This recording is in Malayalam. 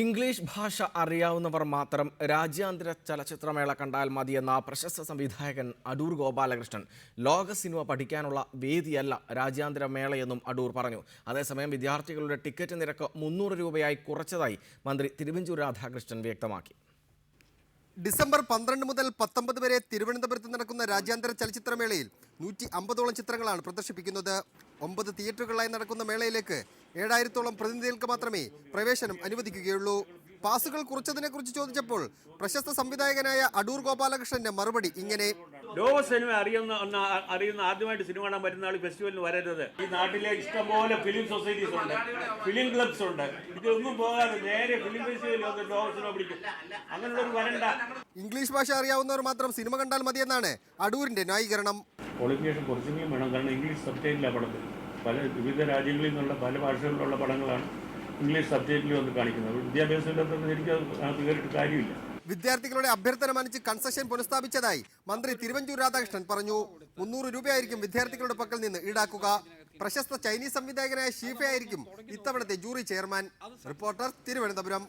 ഇംഗ്ലീഷ് ഭാഷ അറിയാവുന്നവർ മാത്രം രാജ്യാന്തര ചലച്ചിത്രമേള കണ്ടാൽ മതിയെന്ന പ്രശസ്ത സംവിധായകൻ അടൂർ ഗോപാലകൃഷ്ണൻ. ലോക സിനിമ പഠിക്കാനുള്ള വേദിയല്ല രാജ്യാന്തര മേളയെന്നും അടൂർ പറഞ്ഞു. അതേസമയം വിദ്യാർത്ഥികളുടെ ടിക്കറ്റ് നിരക്ക് മുന്നൂറ് രൂപയായി കുറച്ചതായി മന്ത്രി തിരുവഞ്ചൂർ രാധാകൃഷ്ണൻ വ്യക്തമാക്കി. ഡിസംബർ പന്ത്രണ്ട് മുതൽ പത്തൊമ്പത് വരെ തിരുവനന്തപുരത്ത് നടക്കുന്ന രാജ്യാന്തര ചലച്ചിത്രമേളയിൽ നൂറ്റി അമ്പതോളം ചിത്രങ്ങളാണ് പ്രദർശിപ്പിക്കുന്നത്. ഒമ്പത് തിയേറ്ററുകളായി നടക്കുന്ന മേളയിലേക്ക് ഏഴായിരത്തോളം പ്രതിനിധികൾക്ക് മാത്രമേ പ്രവേശനം അനുവദിക്കുകയുള്ളൂ. പാസുകൾ കുറച്ചതിനെക്കുറിച്ച് ചോദിച്ചപ്പോൾ പ്രശസ്ത സംവിധായകനായ അടൂർ ഗോപാലകൃഷ്ണന്റെ മറുപടി ഇങ്ങനെ. ലോക സിനിമ അറിയുന്ന അറിയുന്ന ആദ്യമായിട്ട് സിനിമ കാണാൻ പറ്റുന്ന ആൾ ഫെസ്റ്റിവലിന് വരരുത്. ഈ നാട്ടിലെ ഇഷ്ടംപോലെ ഫിലിം സൊസൈറ്റീസ് ഉണ്ട്. ഫിലിം ക്ലബ്സ് ഉണ്ട്. ഇതൊന്നും പോകാതെ നേരെ ഫിലിം ഫെസ്റ്റിവലിൽ വന്ന് ലോക സിനിമ പിടിക്കും. അങ്ങനെയുള്ളൊരു വരണ്ട. ഇംഗ്ലീഷ് ഭാഷ അറിയാവുന്നവർ മാത്രം സിനിമ കണ്ടാൽ മതിയെന്നാണ് അടൂരിന്റെ ന്യായീകരണം. ക്വാളിഫിക്കേഷൻ കുറച്ചെങ്കിലും വേണം. കാരണം ഇംഗ്ലീഷ് സബ്ജക്റ്റിലാണ് പടത്തിൽ പല വിവിധ രാജ്യങ്ങളിൽ നിന്നുള്ള പല ഭാഷകളിലുള്ള പടങ്ങളാണ് ഇംഗ്ലീഷ് സബ്ജക്റ്റിൽ വന്ന് കാണിക്കുന്നത്. വിദ്യാഭ്യാസമില്ലാത്തത് എനിക്ക് അത് കയറിയിട്ട് കാര്യമില്ല. വിദ്യാർത്ഥികളുടെ അഭ്യർത്ഥന മാനിച്ച് കൺസെഷൻ പുനഃസ്ഥാപിച്ചതായി മന്ത്രി തിരുവഞ്ചൂർ രാധാകൃഷ്ണൻ പറഞ്ഞു. മുന്നൂറ് രൂപയായിരിക്കും വിദ്യാർത്ഥികളുടെ പക്കൽ നിന്ന് ഈടാക്കുക. പ്രശസ്ത ചൈനീസ് സംവിധായകനായ ഷീഫയായിരിക്കും ഇത്തവണത്തെ ജൂറി ചെയർമാൻ. റിപ്പോർട്ടർ തിരുവനന്തപുരം.